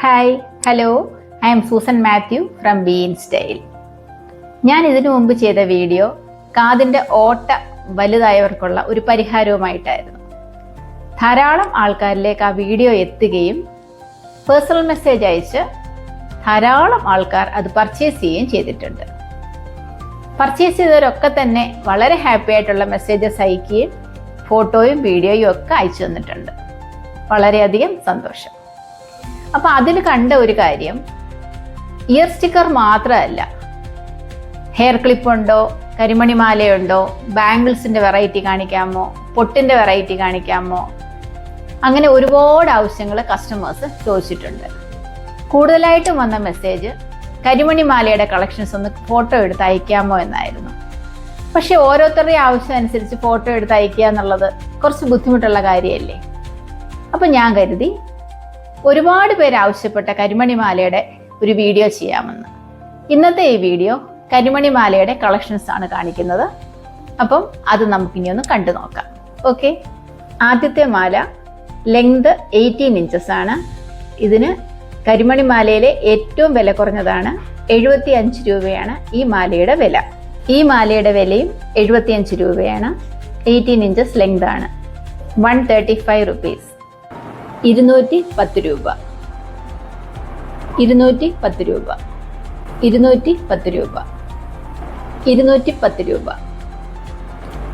Hi hello I am Susan Mathew from bean style ഞാൻ ഇതിനു മുമ്പ് ചെയ്ത വീഡിയോ കാതിന്റെ ഓട്ട വലുതായവർക്കുള്ള ഒരു പരിഹാരവുമായിട്ടായിരുന്നു. ധാരാളം ആൾക്കാരിലേക്ക് ആ വീഡിയോ എത്തുകയും പേഴ്സണൽ മെസ്സേജ് അയച്ച് ധാരാളം ആൾക്കാർ അത് പർച്ചേസ് ചെയ്യുകയും ചെയ്തിട്ടുണ്ട്. പർച്ചേസ് ചെയ്തവരൊക്കെ തന്നെ വളരെ ഹാപ്പി ആയിട്ടുള്ള മെസ്സേജസ് അയക്കുകയും ഫോട്ടോയും വീഡിയോയും ഒക്കെ അയച്ചു തന്നിട്ടുണ്ട്. വളരെയധികം സന്തോഷം. അപ്പോൾ അതിൽ കണ്ട ഒരു കാര്യം ഇയർ സ്റ്റിക്കർ മാത്രമല്ല. ഹെയർ ക്ലിപ്പ് ക്ലിപ്പുണ്ടോ കരിമണിമാലയുണ്ടോ ബാംഗിൾസിന്റെ വെറൈറ്റി കാണിക്കാമോ പൊട്ടിന്റെ വെറൈറ്റി കാണിക്കാമോ അങ്ങനെ ഒരുപാട് ആവശ്യങ്ങൾ കസ്റ്റമേഴ്സ് ചോദിച്ചിട്ടുണ്ട്. കൂടുതലായിട്ടും വന്ന മെസ്സേജ് കരിമണിമാലയുടെ കളക്ഷൻസ് ഒന്ന് ഫോട്ടോ എടുത്ത് അയക്കാമോ എന്നായിരുന്നു. പക്ഷെ ഓരോരുത്തരുടെയും ആവശ്യം അനുസരിച്ച് ഫോട്ടോ എടുത്ത് അയക്കുക എന്നുള്ളത് കുറച്ച് ബുദ്ധിമുട്ടുള്ള കാര്യമല്ലേ? അപ്പം ഞാൻ കരുതി ഒരുപാട് പേര് ആവശ്യപ്പെട്ട കരിമണിമാലയുടെ ഒരു വീഡിയോ ചെയ്യാമെന്ന്. ഇന്നത്തെ ഈ വീഡിയോ കരിമണിമാലയുടെ കളക്ഷൻസ് ആണ് കാണിക്കുന്നത്. അപ്പം അത് നമുക്കിനി ഒന്ന് കണ്ടു നോക്കാം. ഓക്കെ ആദ്യത്തെ മാല ലെങ്ത് എയ്റ്റീൻ ഇഞ്ചസ് ആണ്. ഇതിന് കരിമണിമാലയിലെ ഏറ്റവും വില കുറഞ്ഞതാണ് എഴുപത്തി അഞ്ച് രൂപയാണ് ഈ മാലയുടെ വില. ഈ മാലയുടെ വിലയും എഴുപത്തി അഞ്ച് രൂപയാണ്. എയ്റ്റീൻ ഇഞ്ചസ് ലെങ്ത് ആണ്. വൺ തേർട്ടി ഫൈവ് റുപ്പീസ് ഇരുന്നൂറ്റി പത്ത് രൂപ. ഇരുന്നൂറ്റി പത്ത് രൂപ. ഇരുന്നൂറ്റി പത്ത് രൂപ. ഇരുന്നൂറ്റി പത്ത് രൂപ.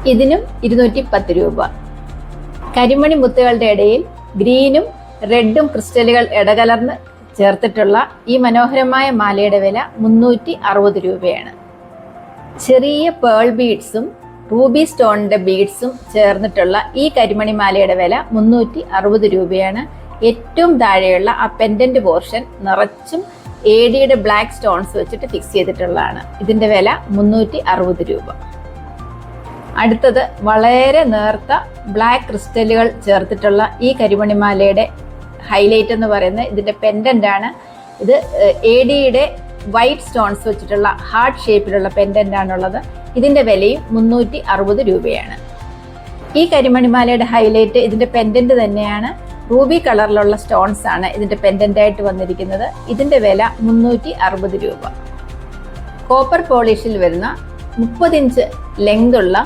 ഇതിനും ഇരുന്നൂറ്റി പത്ത് രൂപ. കരിമണി മുത്തുകളുടെ ഇടയിൽ ഗ്രീനും റെഡും ക്രിസ്റ്റലുകൾ ഇടകലർന്ന് ചേർത്തിട്ടുള്ള ഈ മനോഹരമായ മാലയുടെ വില മുന്നൂറ്റി അറുപത് രൂപയാണ്. ചെറിയ പേൾ ബീഡ്സും റൂബി സ്റ്റോണിന്റെ ബീഡ്സും ചേർന്നിട്ടുള്ള ഈ കരിമണി മാലയുടെ വില മുന്നൂറ്റി അറുപത് രൂപയാണ്. ഏറ്റവും താഴെയുള്ള ആ പെൻഡന്റ് പോർഷൻ നിറച്ചും എ ഡിയുടെ ബ്ലാക്ക് സ്റ്റോൺസ് വെച്ചിട്ട് ഫിക്സ് ചെയ്തിട്ടുള്ളതാണ്. ഇതിന്റെ വില മുന്നൂറ്റി അറുപത് രൂപ. അടുത്തത് വളരെ നേർത്ത ബ്ലാക്ക് ക്രിസ്റ്റലുകൾ ചേർത്തിട്ടുള്ള ഈ കരിമണിമാലയുടെ ഹൈലൈറ്റ് എന്ന് പറയുന്നത് ഇതിന്റെ പെൻഡന്റ് ആണ്. ഇത് എ ഡിയുടെ വൈറ്റ് സ്റ്റോൺസ് വെച്ചിട്ടുള്ള ഹാർട്ട് ഷേപ്പിലുള്ള പെൻഡന്റ് ആണുള്ളത്. ഇതിന്റെ വിലയും മുന്നൂറ്റി അറുപത് രൂപയാണ്. ഈ കരിമണിമാലയുടെ ഹൈലൈറ്റ് ഇതിന്റെ പെൻഡന്റ് തന്നെയാണ്. റൂബി കളറിലുള്ള സ്റ്റോൺസ് ആണ് ഇതിന്റെ പെൻഡന്റ് ആയിട്ട് വന്നിരിക്കുന്നത്. ഇതിന്റെ വില മുന്നൂറ്റി അറുപത് രൂപ. കോപ്പർ പോളിഷിൽ വരുന്ന മുപ്പത് ഇഞ്ച് ലെങ്ത് ഉള്ള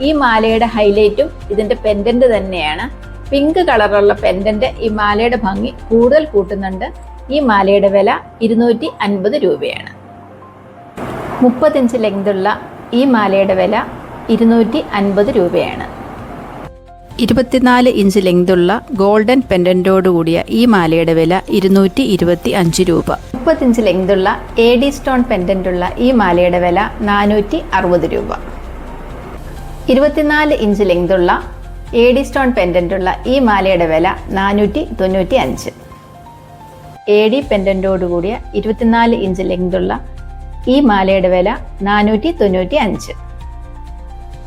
ഈ മാലയുടെ ഹൈലൈറ്റും ഇതിന്റെ പെൻഡന്റ് തന്നെയാണ്. പിങ്ക് കളറുള്ള പെൻഡന്റ് ഈ മാലയുടെ ഭംഗി കൂടുതൽ കൂട്ടുന്നുണ്ട്. ഈ മാലയുടെ വില ഇരുന്നൂറ്റി അൻപത് രൂപയാണ്. മുപ്പത്തിഞ്ച് ലെങ്തുള്ള ഈ മാലയുടെ വില ഇരുന്നൂറ്റി അൻപത് രൂപയാണ്. ഇരുപത്തിനാല് ഇഞ്ച് ലെങ്തുള്ള ഗോൾഡൻ പെൻഡന്റോട് കൂടിയ ഈ മാലയുടെ വില ഇരുന്നൂറ്റി ഇരുപത്തി അഞ്ച് രൂപ മുപ്പത്തിഞ്ച് ലെങ്തുള്ള എ ഡി സ്റ്റോൺ പെൻഡന്റുള്ള ഈ മാലയുടെ വില നാനൂറ്റി അറുപത് രൂപ. ഇരുപത്തിനാല് ഇഞ്ച് ലെങ്തുള്ള എ ഡി സ്റ്റോൺ പെൻഡന്റുള്ള ഈ മാലയുടെ വില നാനൂറ്റി തൊണ്ണൂറ്റി അഞ്ച് എ ഡി പെൻഡന്റോട് കൂടിയ ഇരുപത്തിനാല് ഇഞ്ച് ലെങ്തുള്ള ഈ മാലയുടെ വില നാനൂറ്റി തൊണ്ണൂറ്റി അഞ്ച്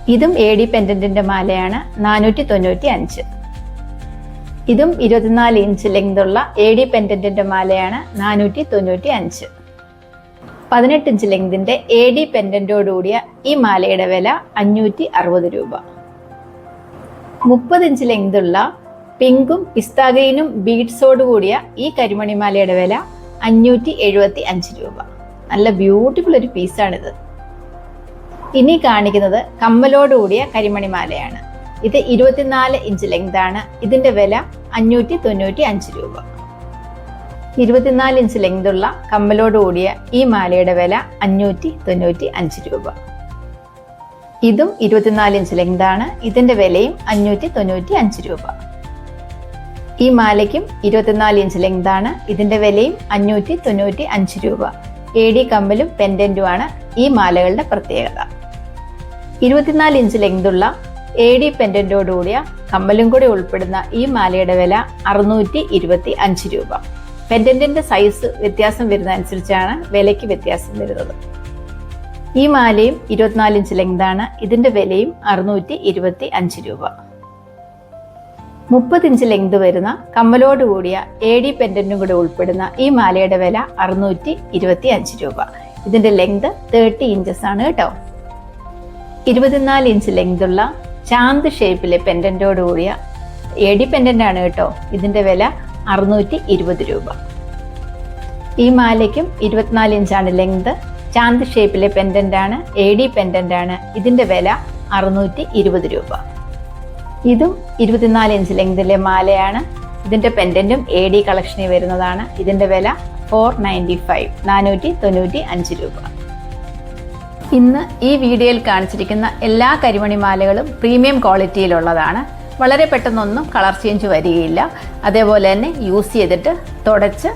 ഇതും എ ഡി പെൻഡന്റിന്റെ മാലയാണ് നാനൂറ്റി തൊണ്ണൂറ്റി അഞ്ച് ഇതും ഇരുപത്തിനാല് ഇഞ്ച് ലെങ്തുള്ള എ ഡി പെൻഡന്റിന്റെ മാലയാണ് നാനൂറ്റി തൊണ്ണൂറ്റി അഞ്ച് പതിനെട്ട് ഇഞ്ച് ലെങ്തിന്റെ എ ഡി പെൻഡന്റോടുകൂടിയ ഈ മാലയുടെ വില അഞ്ഞൂറ്റി അറുപത് രൂപ. മുപ്പത് ഇഞ്ച് ലെങ്തുള്ള പിങ്കും പിസ്താഗയിനും ബീഡ്സോട് കൂടിയ ഈ കരിമണിമാലയുടെ വില അഞ്ഞൂറ്റി എഴുപത്തി അഞ്ച് രൂപ. നല്ല ബ്യൂട്ടിഫുൾ ഒരു പീസാണിത് ഇനി കാണിക്കുന്നത് കമ്മലോടുകൂടിയ കരിമണിമാലയാണ്. ഇത് ഇരുപത്തിനാല് ഇഞ്ച് ലെങ്ത് ആണ്. ഇതിന്റെ വില അഞ്ഞൂറ്റി തൊണ്ണൂറ്റി അഞ്ച് രൂപ. ഇരുപത്തിനാല് ഇഞ്ച് ലെങ്തുള്ള കമ്മലോട് കൂടിയ ഈ മാലയുടെ വില അഞ്ഞൂറ്റി തൊണ്ണൂറ്റി അഞ്ച് രൂപ. ഇതും ഇരുപത്തിനാല് ഇഞ്ച് ലെങ്ത് ആണ്. ഇതിന്റെ വിലയും അഞ്ഞൂറ്റി തൊണ്ണൂറ്റി അഞ്ച് രൂപ. ഈ മാലയ്ക്കും ഇരുപത്തിനാല് ഇഞ്ച് ലെങ്ത് ആണ്. ഇതിന്റെ വിലയും അഞ്ഞൂറ്റി തൊണ്ണൂറ്റി അഞ്ച് രൂപ. എ ഡി കമ്മലും പെൻഡന്റുമാണ് ഈ മാലകളുടെ പ്രത്യേകത. ഇരുപത്തിനാല് ഇഞ്ച് ലെങ്തുള്ള എ ഡി പെൻഡന്റോടുകൂടിയ കമ്മലും കൂടി ഉൾപ്പെടുന്ന ഈ മാലയുടെ വില അറുന്നൂറ്റി ഇരുപത്തി അഞ്ച് രൂപ പെൻഡന്റിന്റെ സൈസ് വ്യത്യാസം വരുന്ന അനുസരിച്ചാണ് വിലയ്ക്ക് വ്യത്യാസം വരുന്നത്. ഈ മാലയും ഇരുപത്തിനാല് ഇഞ്ച് ലെങ്താണ് ഇതിന്റെ വിലയും അറുന്നൂറ്റി ഇരുപത്തി അഞ്ച് രൂപ. മുപ്പത് ഇഞ്ച് ലെങ്ത് വരുന്ന കമ്മലോട് കൂടിയ എ ഡി പെൻഡന്റും കൂടെ ഉൾപ്പെടുന്ന ഈ മാലയുടെ വില അറുന്നൂറ്റി ഇരുപത്തി അഞ്ച് രൂപ. ഇതിന്റെ ലെങ്ത് തേർട്ടി ഇഞ്ചസ് ആണ് കേട്ടോ. ഇരുപത്തിനാല് ഇഞ്ച് ലെങ്ത് ഉള്ള ചാന്ത് ഷേപ്പിലെ പെൻഡന്റോട് കൂടിയ എ ഡി പെൻഡന്റ് ആണ് കേട്ടോ. ഇതിന്റെ വില അറുന്നൂറ്റി ഇരുപത് രൂപ. ഈ മാലയ്ക്കും ഇരുപത്തിനാല് ഇഞ്ചാണ് ലെങ്ത് ചാന്ത് ഷേപ്പിലെ പെൻഡന്റ് ആണ് എ ഡി പെൻഡന്റ് ആണ്. ഇതിന്റെ വില അറുന്നൂറ്റി ഇരുപത് രൂപ. ഇതും ഇരുപത്തിനാല് ഇഞ്ച് ലെങ്തിലെ മാലയാണ്. ഇതിന്റെ പെൻഡന്റും എ ഡി കളക്ഷനിൽ വരുന്നതാണ്. ഇതിന്റെ വില ഫോർ നയന്റി ഫൈവ് നാനൂറ്റി തൊണ്ണൂറ്റി അഞ്ച് രൂപ. ഇന്ന് ഈ വീഡിയോയിൽ കാണിച്ചിരിക്കുന്ന എല്ലാ കരിമണി മാലകളും പ്രീമിയം ക്വാളിറ്റിയിലുള്ളതാണ് വളരെ പെട്ടെന്നൊന്നും കളർ ചേഞ്ച് വരികയില്ല. അതേപോലെ തന്നെ യൂസ് ചെയ്തിട്ട് തുടച്ച്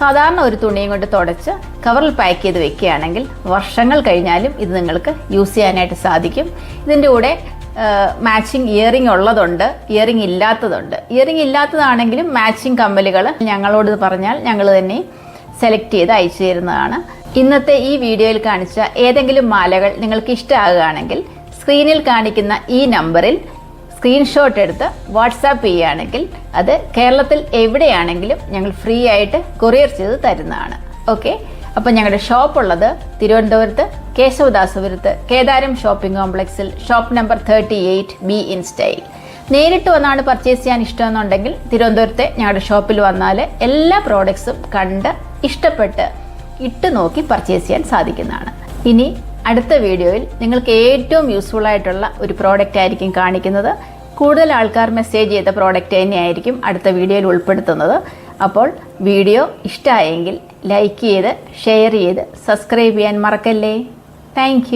സാധാരണ ഒരു തുണിയും കൊണ്ട് തുടച്ച് കവറിൽ പാക്ക് ചെയ്ത് വെക്കുകയാണെങ്കിൽ വർഷങ്ങൾ കഴിഞ്ഞാലും ഇത് നിങ്ങൾക്ക് യൂസ് ചെയ്യാനായിട്ട് സാധിക്കും. ഇതിന്റെ കൂടെ മാച്ചിങ് ഇയറിംഗ് ഉള്ളതുണ്ട് ഇയറിംഗ് ഇല്ലാത്തതുണ്ട്. ഇയറിംഗ് ഇല്ലാത്തതാണെങ്കിലും മാച്ചിങ് കമ്മലുകൾ ഞങ്ങളോട് പറഞ്ഞാൽ ഞങ്ങൾ തന്നെ സെലക്ട് ചെയ്ത് അയച്ചു തരുന്നതാണ്. ഇന്നത്തെ ഈ വീഡിയോയിൽ കാണിച്ച ഏതെങ്കിലും മാലകൾ നിങ്ങൾക്ക് ഇഷ്ടമാകുകയാണെങ്കിൽ സ്ക്രീനിൽ കാണിക്കുന്ന ഈ നമ്പറിൽ സ്ക്രീൻഷോട്ട് എടുത്ത് വാട്സാപ്പ് ചെയ്യുകയാണെങ്കിൽ അത് കേരളത്തിൽ എവിടെയാണെങ്കിലും ഞങ്ങൾ ഫ്രീ ആയിട്ട് കൊറിയർ ചെയ്ത് തരുന്നതാണ്. ഓക്കെ അപ്പോൾ ഞങ്ങളുടെ ഷോപ്പ് ഉള്ളത് തിരുവനന്തപുരത്ത് കേശവദാസപുരത്ത് കേദാരം ഷോപ്പിംഗ് കോംപ്ലക്സിൽ shop number thirty eight B in style നേരിട്ട് വന്നാണ് പർച്ചേസ് ചെയ്യാൻ ഇഷ്ടമെന്നുണ്ടെങ്കിൽ തിരുവനന്തപുരത്തെ ഞങ്ങളുടെ ഷോപ്പിൽ വന്നാൽ എല്ലാ പ്രോഡക്ട്സും കണ്ട് ഇഷ്ടപ്പെട്ട് ഇട്ട് നോക്കി പർച്ചേസ് ചെയ്യാൻ സാധിക്കുന്നതാണ്. ഇനി അടുത്ത വീഡിയോയിൽ നിങ്ങൾക്ക് ഏറ്റവും യൂസ്ഫുൾ ആയിട്ടുള്ള ഒരു പ്രോഡക്റ്റ് ആയിരിക്കും കാണിക്കുന്നത്. കൂടുതൽ ആൾക്കാർ മെസ്സേജ് ചെയ്ത പ്രോഡക്റ്റ് തന്നെയായിരിക്കും അടുത്ത വീഡിയോയിൽ ഉൾപ്പെടുത്തുന്നത്. അപ്പോൾ വീഡിയോ ഇഷ്ടമായെങ്കിൽ ലൈക്ക് ചെയ്ത് ഷെയർ ചെയ്ത് സബ്സ്ക്രൈബ് ചെയ്യാൻ മറക്കല്ലേ? താങ്ക്